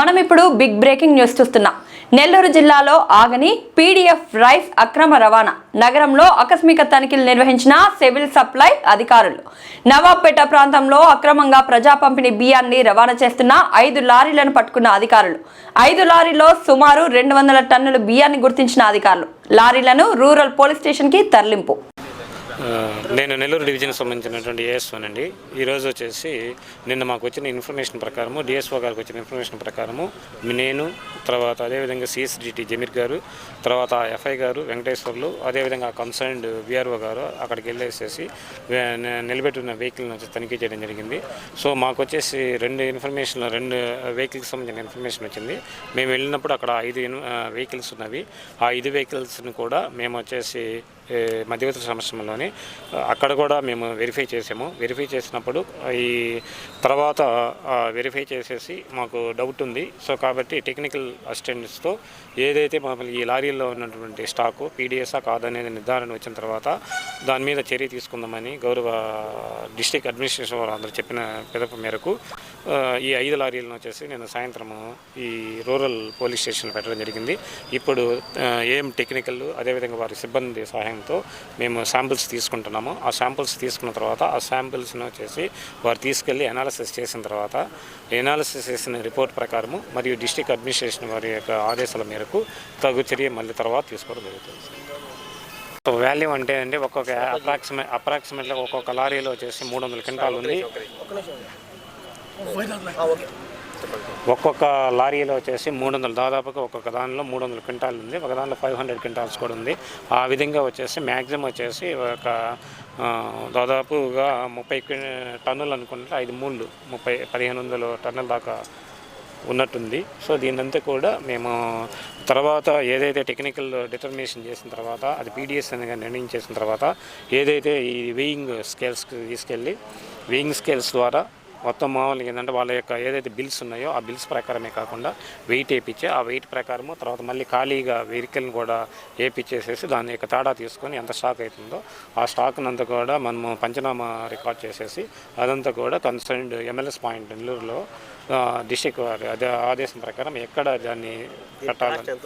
మనం ఇప్పుడు big breaking news చూస్తున్నాం. నెల్లూరు జిల్లాలో ఆగని పీడీఎఫ్ రైస్ అక్రమ రవాణా. నగరంలో ఆకస్మిక తనిఖీలు నిర్వహించిన సివిల్ సప్లై అధికారులు. నవాబ్పేట ప్రాంతంలో అక్రమంగా ప్రజా పంపిణీ బియ్యాన్ని రవాణా చేస్తున్న ఐదు లారీలను పట్టుకున్న అధికారులు. ఐదు లారీలో సుమారు రెండు వందల టన్నుల బియ్యాన్ని గుర్తించిన అధికారులు. లారీలను రూరల్ పోలీస్ స్టేషన్కి తరలింపు. నేను నెల్లూరు డివిజన్కి సంబంధించినటువంటి ఏఎస్ఓ అండి ఈరోజు వచ్చేసి నిన్న మాకు వచ్చిన ఇన్ఫర్మేషన్ ప్రకారము డిఎస్ఓ గారికి వచ్చిన ఇన్ఫర్మేషన్ ప్రకారము నేను తర్వాత అదేవిధంగా సిఎస్డిటి జమీర్ గారు తర్వాత ఎఫ్ఐ గారు వెంకటేశ్వర్లు అదేవిధంగా కన్సర్న్డ్ విఆర్ఓ గారు అక్కడికి వెళ్ళేసేసి నిలబెట్టిన వెహికల్ని వచ్చి తనిఖీ చేయడం జరిగింది. సో మాకు వచ్చేసి రెండు ఇన్ఫర్మేషన్ రెండు వెహికల్కి సంబంధించిన ఇన్ఫర్మేషన్ వచ్చింది. మేము వెళ్ళినప్పుడు అక్కడ ఐదు వెహికల్స్ ఉన్నవి. ఆ ఐదు వెహికల్స్ని కూడా మేము వచ్చేసి మధ్యవర్తి సంవత్సరంలోని అక్కడ కూడా మేము వెరిఫై చేసాము. వెరిఫై చేసినప్పుడు ఈ తర్వాత వెరిఫై చేసేసి మాకు డౌట్ ఉంది. సో కాబట్టి టెక్నికల్ అసిస్టెంట్స్తో ఏదైతే మమ్మల్ని ఈ లారీల్లో ఉన్నటువంటి స్టాకు పీడిఎస్ఆ కాదనేది నిర్ధారణ వచ్చిన తర్వాత దాని మీద చర్య తీసుకుందామని గౌరవ డిస్టిక్ అడ్మినిస్ట్రేషన్ వారు అందరూ చెప్పిన పిదప మేరకు ఈ ఐదు లారీలను వచ్చేసి నేను సాయంత్రము ఈ రూరల్ పోలీస్ స్టేషన్ పెట్టడం జరిగింది. ఇప్పుడు ఏం టెక్నికల్ అదేవిధంగా వారి సిబ్బంది సహాయంతో మేము శాంపిల్స్ తీసుకుంటున్నాము. ఆ శాంపిల్స్ తీసుకున్న తర్వాత ఆ శాంపిల్స్ను వచ్చేసి వారు తీసుకెళ్ళి అనాలిసిస్ చేసిన తర్వాత ఎనాలిసిస్ చేసిన రిపోర్ట్ ప్రకారము మరియు డిస్టిక్ అడ్మినిస్ట్రేషన్ వారి యొక్క ఆదేశాల మేరకు తగు చర్య మళ్ళీ తర్వాత తీసుకోవడం జరుగుతుంది సో వాల్యూ అంటే అండి ఒక్కొక్క అప్రాక్సిమేట్ అప్రాక్సిమేట్గా ఒక్కొక్క లారీలో వచ్చేసి మూడు వందల క్వింటాల్ ఉంది. ఒక్కొక్క లారీలో వచ్చేసి మూడు వందలు దాదాపుగా ఒక్కొక్క దానిలో మూడు వందల క్వింటాల్ ఉంది. ఒక దానిలో ఫైవ్ హండ్రెడ్ క్వింటాల్స్ కూడా ఉంది. ఆ విధంగా వచ్చేసి మ్యాక్సిమం వచ్చేసి ఒక దాదాపుగా ముప్పై టన్నులు అనుకుంటే ఐదు మూళ్ళు ముప్పై పదిహేను వందల టన్నుల దాకా ఉన్నట్టుంది. సో దీనంతా కూడా మేము తర్వాత ఏదైతే టెక్నికల్ డిటర్మినేషన్ చేసిన తర్వాత అది పీడిఎస్ అనేది నిర్ణయం చేసిన తర్వాత ఏదైతే ఈ వెయింగ్ స్కేల్స్కి తీసుకెళ్ళి వెయింగ్ స్కేల్స్ ద్వారా మొత్తం మామూలుగా ఏంటంటే వాళ్ళ యొక్క ఏదైతే బిల్స్ ఉన్నాయో ఆ బిల్స్ ప్రకారమే కాకుండా వెయిట్ వేయించి ఆ వెయిట్ ప్రకారము తర్వాత మళ్ళీ ఖాళీగా వెహికల్ని కూడా వేయించేసేసి దాని యొక్క తేడా తీసుకొని ఎంత స్టాక్ అవుతుందో ఆ స్టాక్ని అంతా కూడా మనము పంచనామా రికార్డ్ చేసేసి అదంతా కూడా కన్సర్న్డ్ ఎమ్మెల్యేస్ పాయింట్ నెల్లూరులో డిస్టిక్ వారి అదే ఆదేశం ప్రకారం ఎక్కడ దాన్ని పెట్టాలని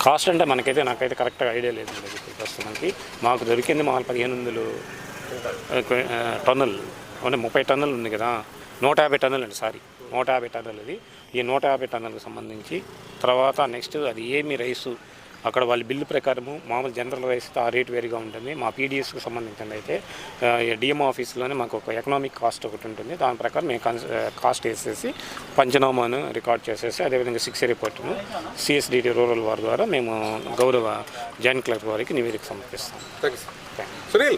కాస్ట్ అంటే మనకైతే నాకైతే కరెక్ట్గా ఐడియా లేదు ప్రస్తుతానికి మాకు దొరికింది మాకు పదిహేను వందలు టన్నులు. అంటే ముప్పై టన్నులు ఉంది కదా. నూట యాభై టన్నులు అండి సారీ. నూట యాభై టన్నులు ఇది ఈ నూట యాభై టన్నులకు సంబంధించి తర్వాత నెక్స్ట్ అది ఏమి రైసు? అక్కడ వాళ్ళ బిల్లు ప్రకారము మామూలు జనరల్ రైస్ ఆ రేట్ వేరుగా ఉంటుంది. మా పీడిఎస్కి సంబంధించింది అయితే డిఎం ఆఫీస్లోనే మాకు ఒక ఎకనామిక్ కాస్ట్ ఒకటి ఉంటుంది. దాని ప్రకారం మేము కాస్ట్ వేసేసి పంచనామాను రికార్డ్ చేసేసి అదేవిధంగా సిక్స్ రిపోర్టును సిఎస్డిటి రూరల్ వారి ద్వారా మేము గౌరవ జాయింట్ కలెక్టర్ వారికి నివేదిక సమర్పిస్తాం. Thank you Sunil!